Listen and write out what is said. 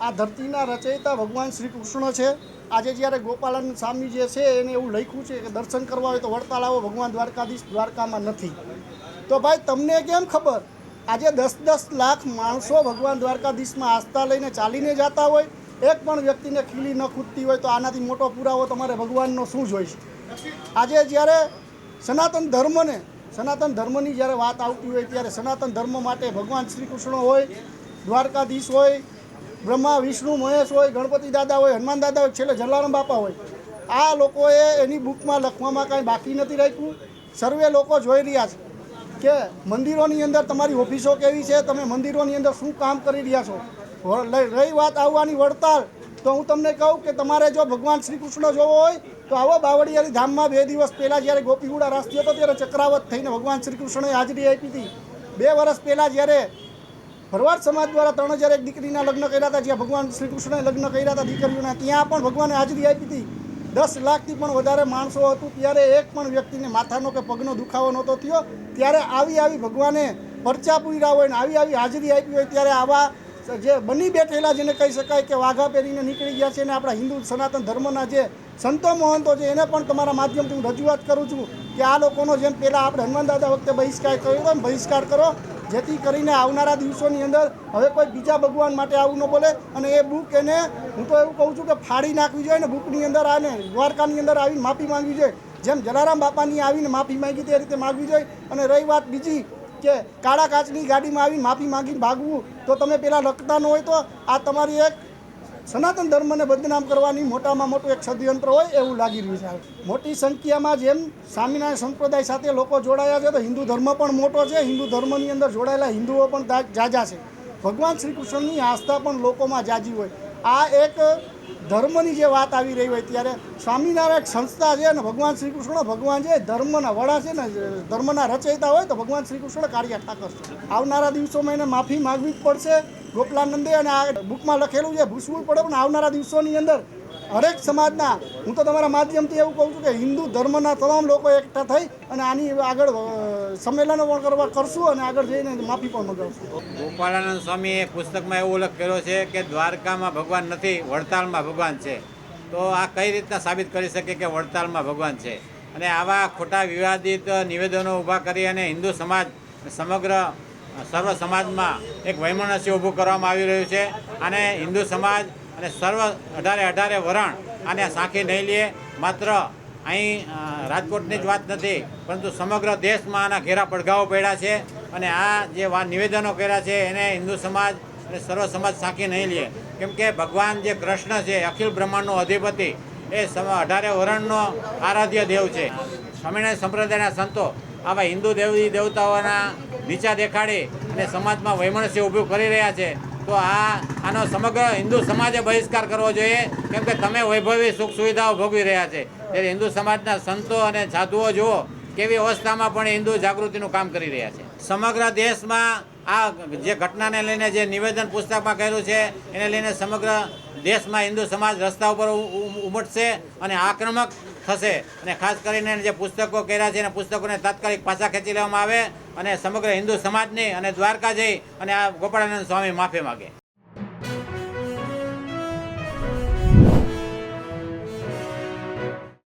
આ ધરતીના રચયિતા ભગવાન શ્રી કૃષ્ણ છે. આજે જ્યારે ગોપાલન સ્વામી જે છે એને એવું લખ્યું છે કે દર્શન કરવા હોય તો વડતાલ આવો, ભગવાન દ્વારકાધીશ દ્વારકામાં નથી. તો ભાઈ તમને કેમ ખબર? આજે દસ દસ લાખ માણસો ભગવાન દ્વારકાધીશમાં આસ્થા લઈને ચાલીને જતા હોય. એક પણ વ્યક્તિને ખીલી ન ખૂટતી હોય તો આનાથી મોટો પુરાવો તમારે ભગવાનનો શું જોઈશે? આજે જ્યારે સનાતન ધર્મને, સનાતન ધર્મની જ્યારે વાત આવતી હોય ત્યારે સનાતન ધર્મ માટે ભગવાન શ્રી કૃષ્ણ હોય, દ્વારકાધીશ હોય બ્રહ્મા, વિષ્ણુ, મહેશ હોય, ગણપતિ દાદા હોય, હનુમાન દાદા હોય, છેલ્લે જલારામ બાપા હોય. આ લોકોએ એની બુકમાં લખવામાં કાંઈ બાકી નથી રાખ્યું. સર્વે લોકો જોઈ રહ્યા છે કે મંદિરોની અંદર તમારી ઓફિસો કેવી છે, તમે મંદિરોની અંદર શું કામ કરી રહ્યા છો? રહી વાત આવવાની વડતાલ. તો હું તમને કહું કે તમારે જો ભગવાન શ્રી કૃષ્ણ જોવો હોય, તો આવો બાવળિયારી ધામમાં બે દિવસ પહેલાં જ્યારે ગોપીગુડા રાસ્તી હતો ત્યારે ચક્રાવત થઈને ભગવાન શ્રી કૃષ્ણએ હાજરી આપી હતી. બે વર્ષ પહેલાં જ્યારે ભરવાડ સમાજ દ્વારા ત્રણ હજાર એક દીકરીના લગ્ન કર્યા હતા, જ્યાં ભગવાન શ્રી કૃષ્ણએ લગ્ન કર્યા હતા દીકરીઓના, ત્યાં પણ ભગવાને હાજરી આપી હતી. દસ લાખથી પણ વધારે માણસો હતું, ત્યારે એક પણ વ્યક્તિને માથાનો કે પગનો દુખાવો નહોતો થયો. ત્યારે આવી આવી ભગવાને પરચા પૂર્યા હોય ને આવી આવી હાજરી આપી હોય, ત્યારે આવા જે બની બેઠેલા જેને કહી શકાય કે વાઘા પહેરીને નીકળી ગયા છે અને આપણા હિન્દુ સનાતન ધર્મના જે સંતો મહંતો છે, એને પણ તમારા માધ્યમથી હું રજૂઆત કરું છું કે આ લોકોનો જેમ પહેલાં આપણે હનુમાન દાદા વખતે બહિષ્કાર કર્યો હતો બહિષ્કાર કરો જેથી કરીને આવનારા દિવસોની અંદર હવે કોઈ બીજા ભગવાન માટે આવું ન બોલે અને એ બુક એને, હું તો એવું કહું છું કે ફાડી નાખવી જોઈએ ને બુકની અંદર આને, દ્વારકાની અંદર આવીને માફી માંગવી જોઈએ. જેમ જલારામ બાપાની આવીને માફી માંગી તે રીતે માગવી જોઈએ. અને રહી વાત બીજી કે કાળા કાચની ગાડીમાં આવીને માફી માંગીને ભાગવું, તો તમે પેલા લખતા ન હોય તો આ તમારી એક સનાતન ધર્મને બદનામ કરવાની મોટામાં મોટું એક ષડયંત્ર હોય એવું લાગી રહ્યું છે. મોટી સંખ્યામાં જેમ સ્વામિનારાયણ સંપ્રદાય સાથે લોકો જોડાયા છે, તો હિન્દુ ધર્મ પણ મોટો છે, હિન્દુ ધર્મની અંદર જોડાયેલા હિન્દુઓ પણ જાજા છે. ભગવાન શ્રી કૃષ્ણની આસ્થા પણ લોકોમાં જાજી હોય. આ એક ધર્મની જે વાત આવી રહી હોય ત્યારે સ્વામિનારાયણ સંસ્થા છે અને ભગવાન શ્રી કૃષ્ણ ભગવાન છે ધર્મના વડા છે ને, ધર્મના રચયિતા હોય, તો ભગવાન શ્રી કૃષ્ણ કાર્ય ઠાકર આવનારા દિવસોમાં એને માફી માગવી જ પડશે. ગોપલાનંદે અને આ બુકમાં લખેલું છે, ભૂસવું પડે પણ આવનારા દિવસોની અંદર હરેક સમાજના, હું તો તમારા માધ્યમથી એવું કહું છું કે હિન્દુ ધર્મના તમામ લોકો એકઠા થઈ અને આની આગળ સંમેલનો પણ કરવા કરશું અને આગળ જઈને માફી પણ મંગાવશું. ગોપાળાનંદ સ્વામીએ પુસ્તકમાં એવો કર્યો છે કે દ્વારકામાં ભગવાન નથી, વડતાલમાં ભગવાન છે. તો આ કઈ રીતના સાબિત કરી શકે કે વડતાલમાં ભગવાન છે? અને આવા ખોટા વિવાદિત નિવેદનો ઊભા કરી અને હિન્દુ સમાજ સમગ્ર સર્વ સમાજમાં એક વૈમનસ્ય ઊભું કરવામાં આવી રહ્યું છે અને હિન્દુ સમાજ અને સર્વ અઢારે અઢારે વરણ આને સાંખી નહીં લે. માત્ર અહીં રાજકોટની જ વાત નથી, પરંતુ સમગ્ર દેશમાં આના ઘેરા પડઘાઓ પડ્યા છે અને આ જે નિવેદનો કર્યા છે એને હિન્દુ સમાજ અને સર્વ સમાજ સાંખી નહીં લે. કેમ કે ભગવાન જે કૃષ્ણ છે, અખિલ બ્રહ્માંડનો અધિપતિ, એ અઢારે વરણનો આરાધ્ય દેવ છે. સ્વામિનારાયણ સંપ્રદાયના સંતો આવા હિન્દુ દેવી, દેવતાઓના નીચા દેખાડી અને સમાજમાં વૈમનસ્ય ઊભું કરી રહ્યા છે, તો આ, આનો સમગ્ર હિન્દુ સમાજે બહિષ્કાર કરવો જોઈએ, કેમ કે તમે વૈભવી સુખ સુવિધાઓ ભોગવી રહ્યા છે. ત્યારે હિન્દુ સમાજના સંતો અને સાધુઓ જુઓ, કેવી અવસ્થામાં પણ હિન્દુ જાગૃતિનું કામ કરી રહ્યા છે. સમગ્ર દેશમાં આ જે ઘટનાને લઈને જે નિવેદન પુસ્તકમાં કર્યું છે, એને લઈને સમગ્ર દેશમાં હિન્દુ સમાજ રસ્તા ઉપર ઉમટશે અને આક્રમક થશે. અને ખાસ કરીને જે પુસ્તકો કર્યા છે, એના પુસ્તકોને તાત્કાલિક પાછા ખેંચી લેવામાં આવે અને સમગ્ર હિન્દુ સમાજની અને દ્વારકા જઈ અને આ ગોપાળાનંદ સ્વામી માફી માગે.